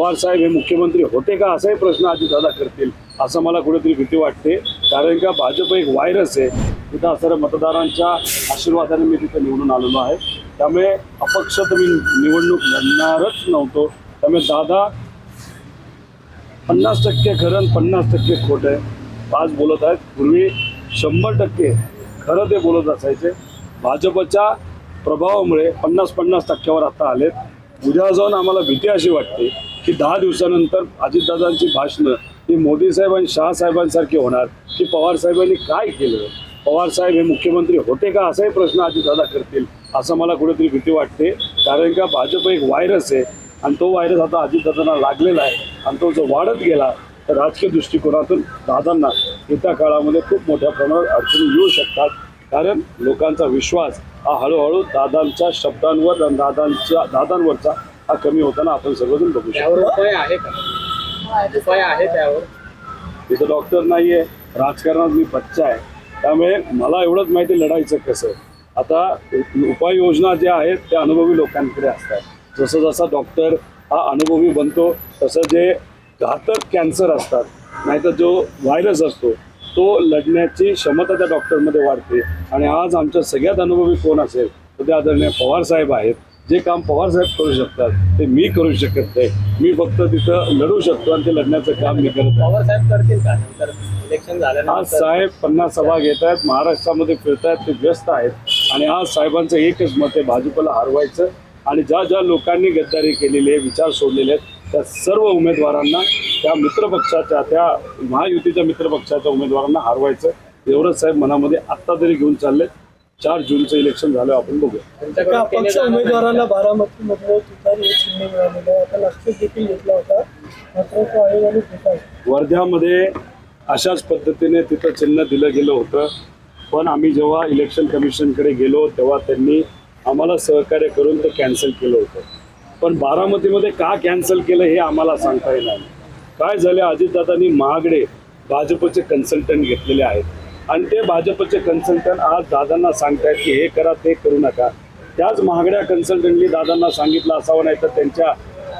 पवार साहेब हे मुख्यमंत्री होते का? असाही प्रश्न अजितदादा करतील. असं मला कुठेतरी भीती वाटते. कारण का भाजप एक व्हायरस आहे. तिथं असणाऱ्या मतदारांच्या आशीर्वादाने मी तिथं निवडून आलेलो आहे. त्यामुळे अपक्ष तर मी निवडणूक लढणारच नव्हतो. त्यामुळे दादा पन्नास टक्के खरं आणि पन्नास टक्के खोटं आहे. आज बोलत आहेत. पूर्वी शंभर टक्के खरं ते बोलत असायचे. भाजपच्या प्रभावामुळे पन्नास पन्नास टक्क्यावर आता आलेत. उद्या जाऊन आम्हाला भीती अशी वाटते. की दहा दिवसानंतर अजितदादांची भाषणं ही मोदी साहेब आणि शहासाहेबांसारखी होणार की पवार साहेबांनी काय केलं? पवार साहेब हे मुख्यमंत्री होते का? असाही प्रश्न अजितदादा करतील असं मला कुठेतरी भीती वाटते. कारण का भाजप एक व्हायरस आहे आणि तो व्हायरस आता अजितदादांना लागलेला आहे आणि तो जो वाढत गेला तर राजकीय दृष्टिकोनातून दादांना येत्या काळामध्ये खूप मोठ्या प्रमाणात अडचणी येऊ शकतात. कारण लोकांचा विश्वास हा हळूहळू दादांच्या शब्दांवर आणि दादांच्या दादांवरचा हा कमी होताना आपण सर्वजण बघू शकतो. त्यावर उपाय आहे का? उपाय आहे त्यावर. तिथं डॉक्टर नाही आहे राजकारणात मी बच्चा आहे. त्यामुळे मला एवढंच माहिती लढायचं कसं. आता उपाययोजना ज्या आहेत त्या अनुभवी लोकांकडे असतात. जसं जसा डॉक्टर हा अनुभवी बनतो तसं जे घातक कॅन्सर असतात नाहीतर जो व्हायरस असतो तो लढण्याची क्षमता त्या डॉक्टरमध्ये वाढते. आणि आज आमच्या सगळ्यात अनुभवी कोण असेल तर ते आदरणीय पवार साहेब आहेत. जे काम पवार साहेब करू शकतात ते मी करू शकत नाही. मी फक्त तिथं लढू शकतो आणि ते लढण्याचं काम मी करत आहे पवार साहेब करतील का? नंतर इलेक्शन आज झाल्यानंतर साहेब पन्नास सभा घेत आहेत महाराष्ट्रामध्ये फिरतायत ते व्यस्त आहेत. आणि आज साहेबांचं एकच मत आहे भाजपला हरवायचं. आणि ज्या ज्या लोकांनी गद्दारी केलेली आहे विचार सोडलेले आहेत त्या सर्व उमेदवारांना त्या मित्रपक्षाच्या त्या महायुतीच्या मित्रपक्षाच्या उमेदवारांना हरवायचं. एवढंच साहेब मनामध्ये आत्ता तरी घेऊन चालले चार जूनचं इलेक्शन झालं आपण बघूया. अपक्ष उमेदवाराला बारामतीमधलं तुतारी हे चिन्ह मिळालेलं आहे. आता लक्षात देखील घेतला होता. मात्र तो आयोगाने फेटाळला. वर्ध्यामध्ये अशाच पद्धतीने तिथं चिन्ह दिलं गेलं होतं. पण आम्ही जेव्हा इलेक्शन कमिशनकडे गेलो तेव्हा त्यांनी आम्हाला सहकार्य करून ते कॅन्सल केलं होतं. पण बारामतीमध्ये का कॅन्सल केलं हे आम्हाला सांगता येणार नाही. काय झाले अजितदादांनी महागडे भाजपचे कन्सल्टंट घेतलेले आहेत. आणि ते भाजपचे कन्सल्टंट आज दादांना सांगतायत की हे करा ते करू नका. त्याच महागड्या कन्सल्टंटनी दादांना सांगितलं असावं नाही तर त्यांच्या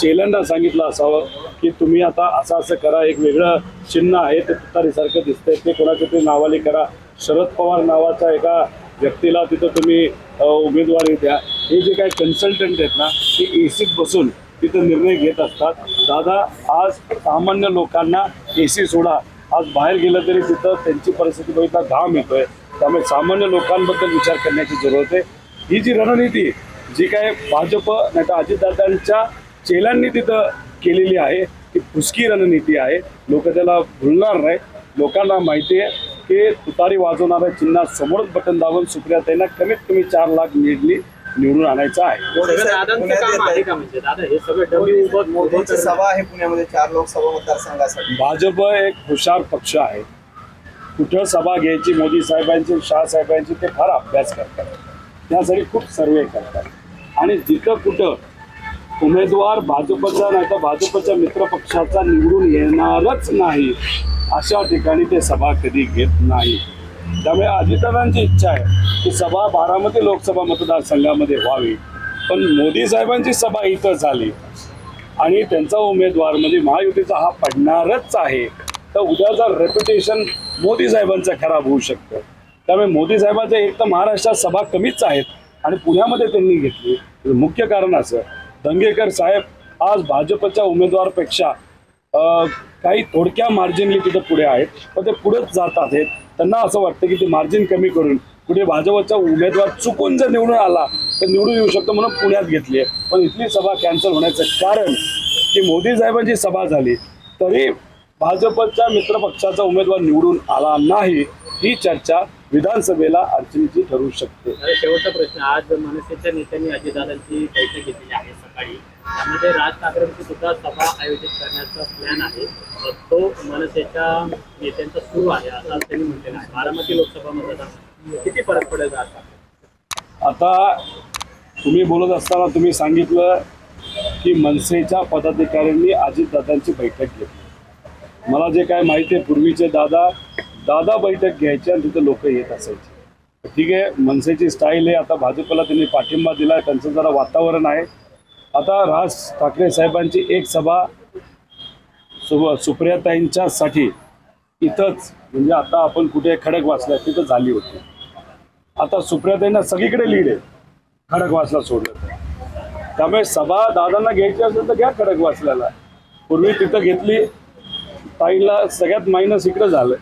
चेलनला सांगितलं असावं की तुम्ही आता असं असं करा एक वेगळं चिन्ह आहे ते तुतारीसारखं दिसतंय ते कोणाच्या तरी नावाली करा. शरद पवार नावाचा एका व्यक्तीला तिथं तुम्ही उमेदवारी द्या. हे जे काही कन्सल्टंट आहेत ना ते ए सीत बसून तिथं निर्णय घेत असतात. दादा आज सामान्य लोकांना ए सी सोडा. आज बाहेर गेलं तरी तिथं त्यांची परिस्थिती बघितला घाम येतोय त्यामुळे सामान्य लोकांबद्दल विचार करण्याची जरूरत आहे ही जी रणनीती जी काय भाजप नाही तर अजितदादांच्या चेलांनी तिथं केलेली आहे ती फुसकी रणनीती आहे. लोक त्याला भुलणार नाही लोकांना माहिती आहे की तुतारी वाजवणाऱ्या चिन्हा समोरच बटन दाबून सुप्रियाताईंना कमीत कमी चार लाख मिळली. निवडून आणायचं आहे. सगळं दादांचं काम आहे का म्हणजे? दादा हे सगळं डमी उभं उभं मोदींची करणं. सभा आहे पुण्यामध्ये चार लोकसभा मतदारसंघासाठी. भाजप एक हुशार पक्ष आहे. कुठं सभा घ्यायची मोदी साहेबांची शहासाहेबांची ते फार अभ्यास करतात. त्यासाठी खूप सर्वे करतात. आणि जिथं कुठं उमेदवार भाजपचा नाही तर भाजपच्या मित्रपक्षाचा निवडून येणारच नाही अशा ठिकाणी ते सभा कधी घेत नाही. त्यामुळे अजितदादांची इच्छा आहे की सभा बारामती लोकसभा मतदारसंघामध्ये व्हावी. पण मोदी साहेबांची सभा इथं झाली आणि त्यांचा उमेदवार म्हणजे महायुतीचा हा पडणारच आहे तर उद्याचा रेप्युटेशन मोदी साहेबांचं खराब होऊ शकतं. त्यामुळे मोदी साहेबांच्या एक तर महाराष्ट्रात सभा कमीच आहेत आणि पुण्यामध्ये त्यांनी घेतली. मुख्य कारण असं दंगेकर साहेब आज भाजपच्या उमेदवारपेक्षा काही थोडक्या मार्जिनली तिथं पुढे आहेत पण ते पुढेच जातात आहेत. त्यांना असं वाटतं की ते मार्जिन कमी करून कुठे भाजपचा उमेदवार चुकून जर निवडून आला तर निवडून येऊ शकतो म्हणून पुण्यात घेतली आहे. पण इथली सभा कॅन्सल होण्याचं कारण की मोदी साहेबांची सभा झाली तरी भाजपच्या मित्रपक्षाचा उमेदवार निवडून आला नाही ही चर्चा विधानसभेला अडचणीची ठरू शकते. शेवटचा प्रश्न आज मनसेच्या नेत्यांनी अजितदादांची बैठक घेतलेली आहे सकाळी. त्यामध्ये राज ठाकरेंची सुद्धा सभा आयोजित करण्याचा प्लॅन आहे. तो मनसेच्या नेत्यांचा सुरू आहे असं त्यांनी म्हटलेलं आहे. बारामती लोकसभा मतदार किती फरक पडेल आता तुम्ही बोलत असताना तुम्ही सांगितलं की मनसेच्या पदाधिकाऱ्यांनी अजितदादांची बैठक घेतली. मला जे काय माहिती आहे पूर्वीचे दादा दादा बैठक घ्यायच्या आणि तिथे लोक येत असायचे. ठीक आहे मनसेची स्टाईल आहे. आता भाजपला त्यांनी पाठिंबा दिला त्यांचं जरा वातावरण आहे. आता राज ठाकरे साहेबांची एक सभा सु सुप्रियाताईंच्यासाठी इथंच म्हणजे आता आपण कुठे खडक वाचल्या तिथं झाली होती. आता सुप्रियाताईंना सगळीकडे लीड आहे खडक वाचला सोडलं त्यामुळे सभा दादांना घ्यायची असेल तर घ्या खडक वाचल्याला. पूर्वी तिथं घेतली ताईला सगळ्यात मायनस इकडं झालं.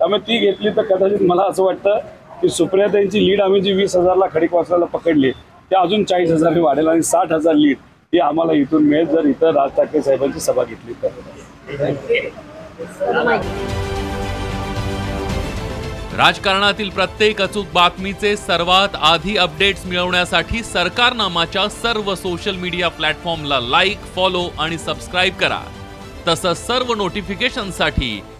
त्यामुळे ती घेतली तर कदाचित मला असं वाटतं की सुप्रियाताईंची लीड आम्ही जी वीस हजारला खडीक वाचवायला पकडली ते अजून चाळीस हजार वाढेल आणि साठ हजार लीड ही आम्हाला इथून मिळेल जर इथं राज ठाकरे साहेबांची सभा घेतली तर. राजकारणातील प्रत्येक अचूक बातमीचे सर्वात आधी अपडेट्स मिळवण्यासाठी सरकारनामाच्या सर्व सोशल मीडिया प्लॅटफॉर्मला लाईक फॉलो आणि सबस्क्राईब करा. तसंच सर्व नोटिफिकेशनसाठी